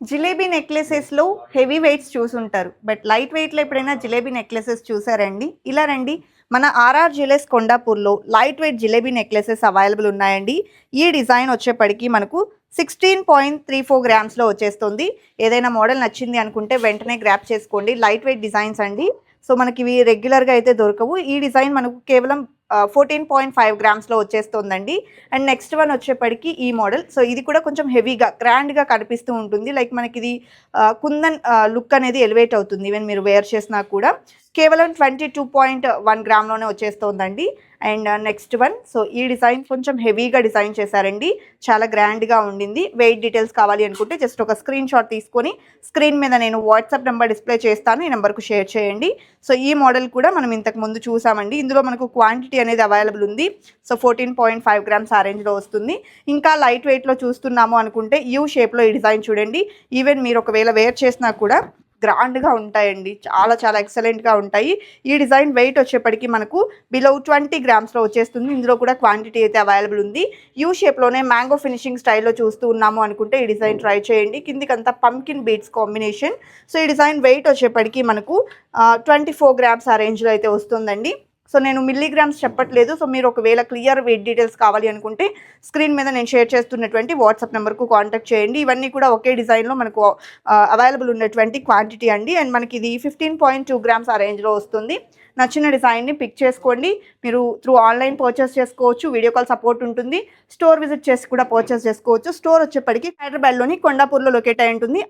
జిలేబీ నెక్లెసెస్లో heavy weights చూసుంటారు. But light వెయిట్లో ఎప్పుడైనా జిలేబీ నెక్లెసెస్ చూసారండి? ఇలా రండి. మన RR jewellers కొండాపూర్లో light weight jalebi necklaces available ఉన్నాయండి. ఈ డిజైన్ వచ్చేప్పటికి మనకు సిక్స్టీన్ పాయింట్ త్రీ ఫోర్ గ్రామ్స్లో వచ్చేస్తుంది. ఏదైనా మోడల్ నచ్చింది అనుకుంటే వెంటనే గ్రాప్ చేసుకోండి. లైట్ వెయిట్ డిజైన్స్ అండి. సో మనకి ఇవి రెగ్యులర్గా అయితే దొరకవు. ఈ డిజైన్ మనకు కేవలం ఫోర్టీన్ పాయింట్ ఫైవ్ గ్రామ్స్లో వచ్చేస్తుందండి. అండ్ నెక్స్ట్ వన్ వచ్చేప్పటికి ఈ మోడల్ సో ఇది కూడా కొంచెం హెవీగా గ్రాండ్గా కనిపిస్తూ ఉంటుంది. లైక్ మనకి ఇది కుందన్ లుక్ అనేది ఎలివేట్ అవుతుంది ఈవెన్ మీరు వేర్ చేసినా కూడా. కేవలం ట్వంటీ టూ పాయింట్ వన్ గ్రామ్లోనే వచ్చేస్తుందండి. అండ్ నెక్స్ట్ వన్ సో ఈ డిజైన్ కొంచెం హెవీగా డిజైన్ చేశారండి. చాలా గ్రాండ్గా ఉండింది. వెయిట్ డీటెయిల్స్ కావాలి అనుకుంటే జస్ట్ ఒక స్క్రీన్ షాట్ తీసుకొని స్క్రీన్ మీద నేను వాట్సాప్ నెంబర్ డిస్ప్లే చేస్తాను. ఈ నెంబర్కు షేర్ చేయండి. సో ఈ మోడల్ కూడా మనం ఇంతకు ముందు చూసామండి. ఇందులో మనకు క్వాంటిటీ అనేది అవైలబుల్ ఉంది. So fourteen point five grams ఆ రేంజ్లో వస్తుంది. ఇంకా లైట్ వెయిట్లో చూస్తున్నాము అనుకుంటే యూ షేప్లో ఈ డిజైన్ చూడండి. ఈవెన్ మీరు ఒకవేళ వేర్ చేసినా కూడా గ్రాండ్గా ఉంటాయండి. చాలా చాలా ఎక్సలెంట్గా ఉంటాయి. ఈ డిజైన్ వెయిట్ వచ్చేప్పటికి మనకు బిలో ట్వంటీ గ్రామ్స్లో వచ్చేస్తుంది. ఇందులో కూడా క్వాంటిటీ అయితే అవైలబుల్ ఉంది. యూ షేప్లోనే మ్యాంగో ఫినిషింగ్ స్టైల్లో చూస్తూ ఉన్నాము అనుకుంటే ఈ డిజైన్ ట్రై చేయండి. కిందికంతా పంకిన్ బీట్స్ కాంబినేషన్. సో ఈ డిజైన్ వెయిట్ వచ్చేప్పటికి మనకు ట్వంటీ ఫోర్ గ్రామ్స్ ఆ రేంజ్లో అయితే వస్తుందండి. సో నేను మిల్లీగ్రామ్స్ చెప్పట్లేదు. సో మీరు ఒకవేళ క్లియర్ వెయిట్ డీటెయిల్స్ కావాలి అనుకుంటే స్క్రీన్ మీద నేను షేర్ చేస్తున్నటువంటి వాట్సాప్ నెంబర్కు కాంటాక్ట్ చేయండి. ఇవన్నీ కూడా ఒకే డిజైన్లో మనకు అవైలబుల్ ఉన్నటువంటి క్వాంటిటీ అండి. అండ్ మనకి ఇది ఫిఫ్టీన్ పాయింట్ టూ గ్రామ్స్ ఆ రేంజ్లో వస్తుంది. నచ్చిన డిజైన్ని పిక్ చేసుకోండి. మీరు త్రూ ఆన్లైన్ పర్చేస్ చేసుకోవచ్చు. వీడియో కాల్ సపోర్ట్ ఉంటుంది. స్టోర్ విజిట్ చేసి కూడా పర్చేస్ చేసుకోవచ్చు. స్టోర్ వచ్చేప్పటికి హైదరాబాద్లోని కొండాపూర్లో లొకేట్ అయి ఉంటుంది.